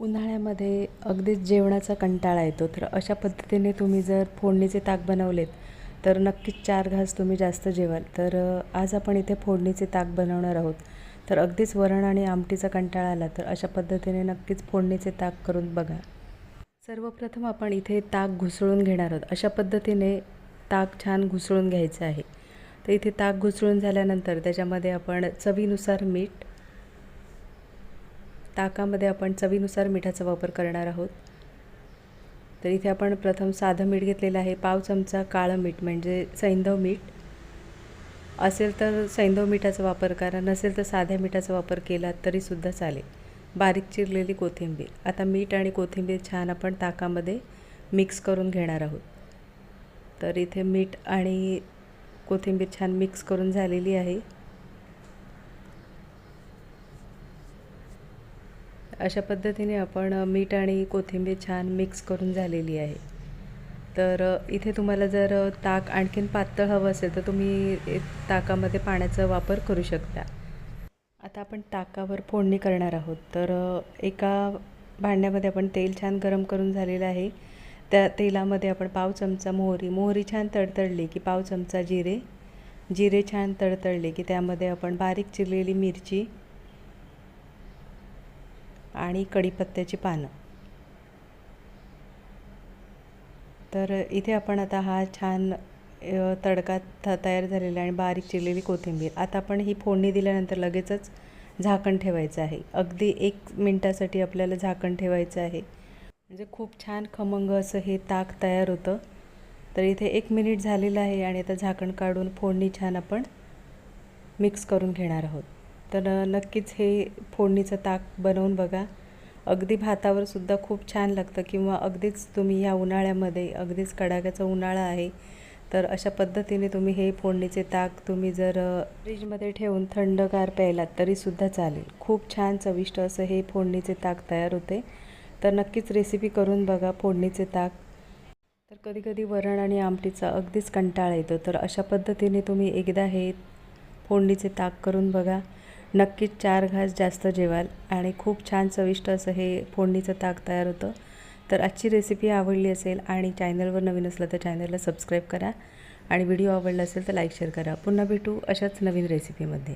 उन्हाळ्यामध्ये अगदीच जेवणाचा कंटाळा येतो. तर अशा पद्धतीने तुम्ही जर फोडणीचे ताक बनवलेत तर नक्कीच चार घास तुम्ही जास्त जेवाल. तर आज आपण इथे फोडणीचे ताक बनवणार आहोत. तर अगदीच वरण आणि आमटीचा कंटाळा आला तर अशा पद्धतीने नक्कीच फोडणीचे ताक करून बघा. सर्वप्रथम आपण इथे ताक घुसळून घेणार आहोत. अशा पद्धतीने ताक छान घुसळून घ्यायचं आहे. तर इथे ताक घुसळून झाल्यानंतर त्याच्यामध्ये आपण चवीनुसार मीठ ताकामध्ये आपण चवीनुसार मिठाचा वापर करणार आहोत. तर इथे आपण प्रथम साधं मीठ घेतलेलं आहे. पाव चमचा काळं मीठ म्हणजे सैंधव मीठ. असेल तर सैंधव मिठाचा वापर करा नसेल तर साध्या मिठाचा वापर केला तरीसुद्धा चालेल. बारीक चिरलेली कोथिंबीर. आता मीठ आणि कोथिंबीर छान आपण ताकामध्ये मिक्स करून घेणार आहोत. तर इथे मीठ आणि कोथिंबीर छान मिक्स करून झालेली आहे. अशा पद्धतीने आपण मीठ आणि कोथिंबीर छान मिक्स करून झालेली आहे. तर इथे तुम्हाला जर ताक आणखीन पातळ हवं असेल तर तुम्ही ताकामध्ये पाण्याचा वापर करू शकता. आता आपण ताकावर फोडणी करणार आहोत. तर एका भांड्यामध्ये आपण तेल छान गरम करून झालेलं आहे. त्या तेलामध्ये आपण पाव चमचा मोहरी मोहरी छान तडतडली की पाव चमचा जिरे जिरे छान तडतडले की त्यामध्ये आपण बारीक चिरलेली मिरची आणि कढीपत्त्याची पानं. तर इथे आपण आता हा छान तडका तयार झालेला आणि बारीक चिरलेली कोथिंबीर. आता आपण ही फोडणी दिल्यानंतर लगेचच झाकण ठेवायचं आहे. अगदी एक मिनटासाठी आपल्याला झाकण ठेवायचं आहे. म्हणजे खूप छान खमंग असं हे ताक तयार होतं. तर इथे एक मिनिट झालेलं आहे आणि आता झाकण काढून फोडणी छान आपण मिक्स करून घेणार आहोत. तर नक्कीच हे फोडणीचं ताक बनवून बघा. अगदी भातावर सुद्धा खूप छान लागतं किंवा अगदीच तुम्ही या उन्हाळ्यामध्ये अगदीच कडाक्याचा उन्हाळा आहे तर अशा पद्धतीने तुम्ही हे फोडणीचे ताक तुम्ही जर फ्रीजमध्ये ठेवून थंडगार प्यायलात तरीसुद्धा चालेल. खूप छान चविष्ट असं हे फोडणीचे ताक तयार होते. तर नक्कीच रेसिपी करून बघा फोडणीचे ताक. तर कधीकधी वरण आणि आमटीचा अगदीच कंटाळा येतो. तर अशा पद्धतीने तुम्ही एकदा हे फोडणीचे ताक करून बघा. नक्कीच चार घास जास्त जेवाल आणि खूप छान चविष्ट असं हे फोडणीचं ताक तयार होतं. तर आजची रेसिपी आवडली असेल आणि चॅनलवर नवीन असलं तर चॅनलला सबस्क्राईब करा. आणि व्हिडिओ आवडला असेल तर लाईक शेअर करा. पुन्हा भेटू अशाच नवीन रेसिपीमध्ये